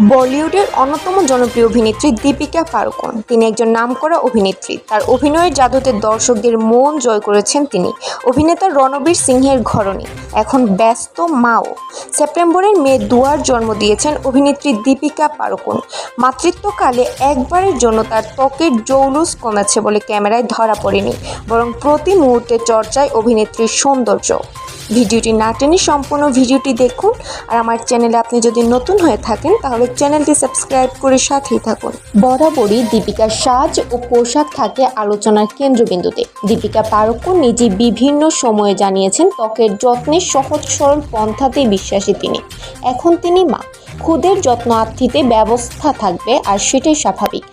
বলিউডের অন্যতম জনপ্রিয় অভিনেত্রী দীপিকা পাড়ুকোন। তিনি একজন নামকরা অভিনেত্রী। তার অভিনয়ের জাদুতে দর্শকদের মন জয় করেছেন তিনি। অভিনেতা রণবীর সিংহের ঘরণী। এখন ব্যস্ত মাও। সেপ্টেম্বরের মেয়ে দুয়ার জন্ম দিয়েছেন অভিনেত্রী দীপিকা পাড়ুকোন। মাতৃত্বকালে একবারের জন্য তার ত্বকের জৌলুস কমেছে বলে ক্যামেরায় ধরা পড়েনি। বরং প্রতি মুহূর্তে চর্চায় অভিনেত্রীর সৌন্দর্য। ভিডিওটি না টেনে সম্পূর্ণ ভিডিওটি দেখুন। আর আমার চ্যানেলে আপনি যদি নতুন হয়ে থাকেন, তাহলে চ্যানেলটি সাবস্ক্রাইব করে সাথেই থাকুন। বরাবরই দীপিকার সাজ ও পোশাক থাকে আলোচনার কেন্দ্রবিন্দুতে। দীপিকা পারক্য নিজে বিভিন্ন সময়ে জানিয়েছেন ত্বকের যত্নের সহজ সরল পন্থাতেই বিশ্বাসী তিনি। এখন তিনি মা। খুদের যত্ন আত্মীতে ব্যবস্থা থাকবে, আর সেটাই স্বাভাবিক।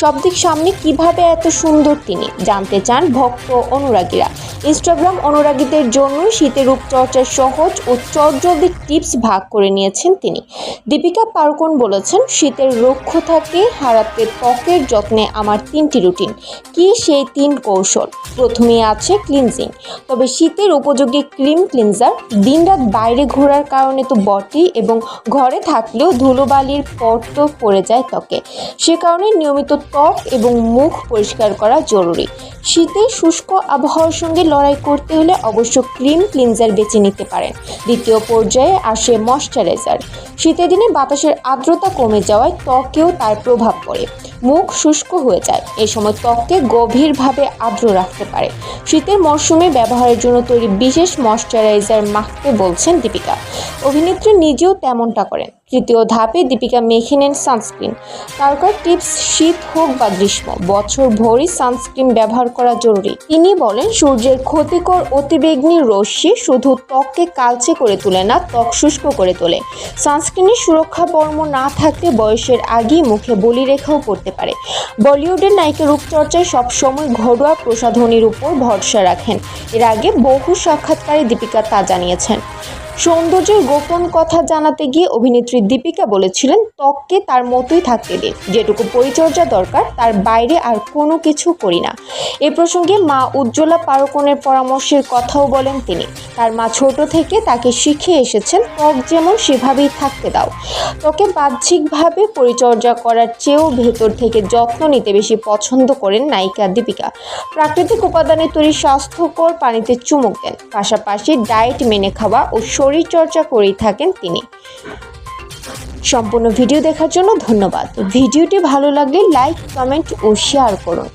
সব দিক সামনে কীভাবে এত সুন্দর তিনি? জানতে চান ভক্ত অনুরাগীরা। ইনস্টাগ্রাম অনুরাগীদের জন্য শীতের রূপচর্চার সহজ ও চটজলদি টিপস ভাগ করে নিয়েছেন তিনি। দীপিকা পাড়ুকোন বলেছেন, শীতের রক্ষ থাকে হারাতে ত্বকের যত্নে আমার তিনটি রুটিন। কি সেই তিন কৌশল? প্রথমেই আছে ক্লিনজিং। তবে শীতের উপযোগী ক্রিম ক্লিনজার দিনরাত বাইরে ঘোরার কারণে তো বটি এবং ঘরে থাকলেও ধুলোবালির পট তো পড়ে যায় ত্বকে। সে কারণে নিয়মিত ত্বক এবং মুখ পরিষ্কার করা জরুরি। শীতে শুষ্ক আবহাওয়ার সঙ্গে লড়াই করতে হলে অবশ্য ক্রিম ক্লিনজার বেছে নিতে পারেন। দ্বিতীয় পর্যায়ে আসে ময়শ্চারাইজার। শীতের দিনে বাতাসের আর্দ্রতা কমে যাওয়ায় ত্বকেও তার প্রভাব পড়ে। মুখ শুষ্ক হয়ে যায়। এই সময় ত্বককে গভীরভাবে আর্দ্র রাখতে পারে। শীতের মরশুমে ব্যবহারের জন্য তৈরি বিশেষ ময়শ্চারাইজার মাখতে বলছেন দীপিকা। অভিনেত্রী নিজেও তেমনটা করেন। তৃতীয় ধাপে দীপিকা মেখে নেন সানস্ক্রিন। তারকার টিপস শীত হোক বা গ্রীষ্ম, বছর ভরই সানস্ক্রিন ব্যবহার করা জরুরি। তিনি বলেন, সূর্যের ক্ষতিকর অতিবেগ্নি রশ্মি শুধু ত্বককে কালচে করে তোলে না, ত্বক শুষ্ক করে তোলে। সানস্ক্রিনের সুরক্ষা বর্ম না থাকলে বয়সের আগেই মুখে বলিরেখাও পড়তে পারে। বলিউডের নায়িকা রূপচর্চায় সবসময় ঘরোয়া প্রসাধনীর উপর ভরসা রাখেন। এর আগে বহু সাক্ষাৎকারে দীপিকা তা জানিয়েছেন। সৌন্দর্যের গোপন কথা জানাতে গিয়ে অভিনেত্রী দীপিকা বলেছিলেন, ত্বককে তার মতোই থাকতে দিন যেটুকু পরিচর্যা দরকার, তার বাইরে আর কোনো কিছু করি না। এ প্রসঙ্গে মা উজ্জ্বলা পারকনের পরামর্শের কথাও বলেন তিনি। তার মা ছোট থেকে তাকে শিখে এসেছেন, ত্বক যেমন সেভাবেই থাকতে দাও। ত্বকে বাহ্যিকভাবে পরিচর্যা করার চেয়েও ভেতর থেকে যত্ন নিতে বেশি পছন্দ করেন নায়িকা দীপিকা। প্রাকৃতিক উপাদানে তৈরি স্বাস্থ্যকর পানিতে চুমুক দেন। পাশাপাশি ডায়েট মেনে খাওয়া ও শরীরচর্চা করেই থাকেন তিনি। সম্পূর্ণ ভিডিও দেখার জন্য ধন্যবাদ। ভিডিওটি ভালো লাগলে লাইক, কমেন্ট ও শেয়ার করুন।